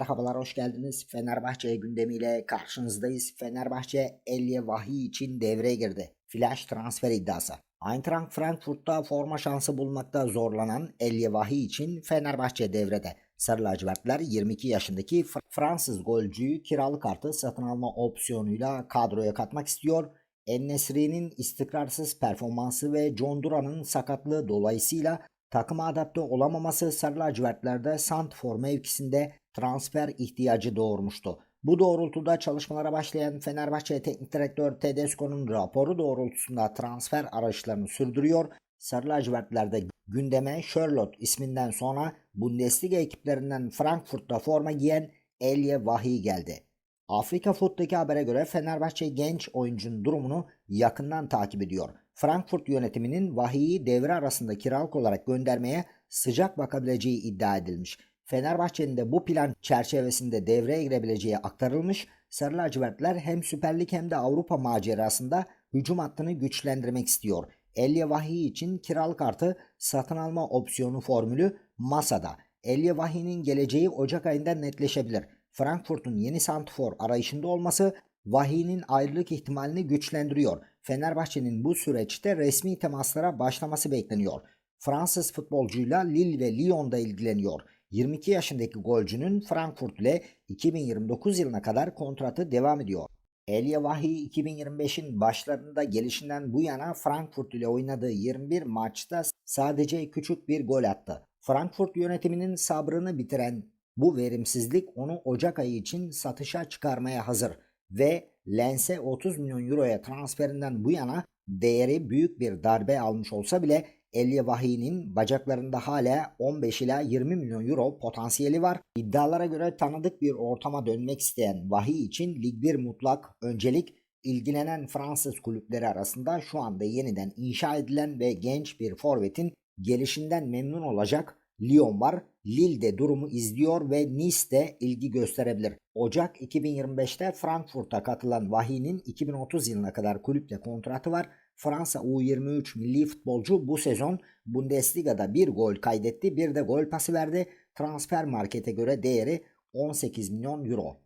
Merhabalar, hoş geldiniz. Fenerbahçe gündemiyle karşınızdayız. Fenerbahçe Elye Vahiy için devreye girdi. Flash transfer iddiası. Eintracht Frankfurt'ta forma şansı bulmakta zorlanan Elye Vahiy için Fenerbahçe devrede. Sarı lacivertler 22 yaşındaki Fr- Fransız golcüyü kiralık artı satın alma opsiyonuyla kadroya katmak istiyor. En-Nesyri'nin istikrarsız performansı ve John Duran'ın sakatlığı dolayısıyla takıma adapte olamaması Sarı lacivertlerde Santfor mevkisinde transfer ihtiyacı doğurmuştu. Bu doğrultuda çalışmalara başlayan Fenerbahçe Teknik Direktör Tedesco'nun raporu doğrultusunda transfer arayışlarını sürdürüyor. Sarı lacivertlerde gündeme Charlotte isminden sonra Bundesliga ekiplerinden Frankfurt'ta forma giyen Elye Vahiy geldi. Afrika Foot'taki habere göre Fenerbahçe genç oyuncunun durumunu yakından takip ediyor. Frankfurt yönetiminin Vahiy'i devre arasında kiralık olarak göndermeye sıcak bakabileceği iddia edilmiş. Fenerbahçe'nin de bu plan çerçevesinde devreye girebileceği aktarılmış. Sarı lacivertler hem Süper Lig hem de Avrupa macerasında hücum hattını güçlendirmek istiyor. Elye Vahiy için kiralık artı satın alma opsiyonu formülü masada. Elye Vahiy'nin geleceği Ocak ayında netleşebilir. Frankfurt'un yeni santrfor arayışında olması Vahiy'nin ayrılık ihtimalini güçlendiriyor. Fenerbahçe'nin bu süreçte resmi temaslara başlaması bekleniyor. Fransız futbolcuyla Lille ve Lyon'da ilgileniyor. 22 yaşındaki golcünün Frankfurt ile 2029 yılına kadar kontratı devam ediyor. Elye Vahiy 2025'in başlarında gelişinden bu yana Frankfurt ile oynadığı 21 maçta sadece küçük bir gol attı. Frankfurt yönetiminin sabrını bitiren bu verimsizlik onu Ocak ayı için satışa çıkarmaya hazır ve Lens'e 30 milyon euroya transferinden bu yana değeri büyük bir darbe almış olsa bile Elye Vahiy'nin bacaklarında hala 15 ila 20 milyon euro potansiyeli var. İddialara göre tanıdık bir ortama dönmek isteyen Vahiy için Lig 1 mutlak öncelik ilgilenen Fransız kulüpleri arasında şu anda yeniden inşa edilen ve genç bir forvetin gelişinden memnun olacak Lyon var. Lille de durumu izliyor ve Nice de ilgi gösterebilir. Ocak 2025'te Frankfurt'a katılan Vahiy'nin 2030 yılına kadar kulüple kontratı var. Fransa U23 milli futbolcu bu sezon Bundesliga'da bir gol kaydetti, bir de gol pası verdi. Transfer markete göre değeri 18 milyon euro.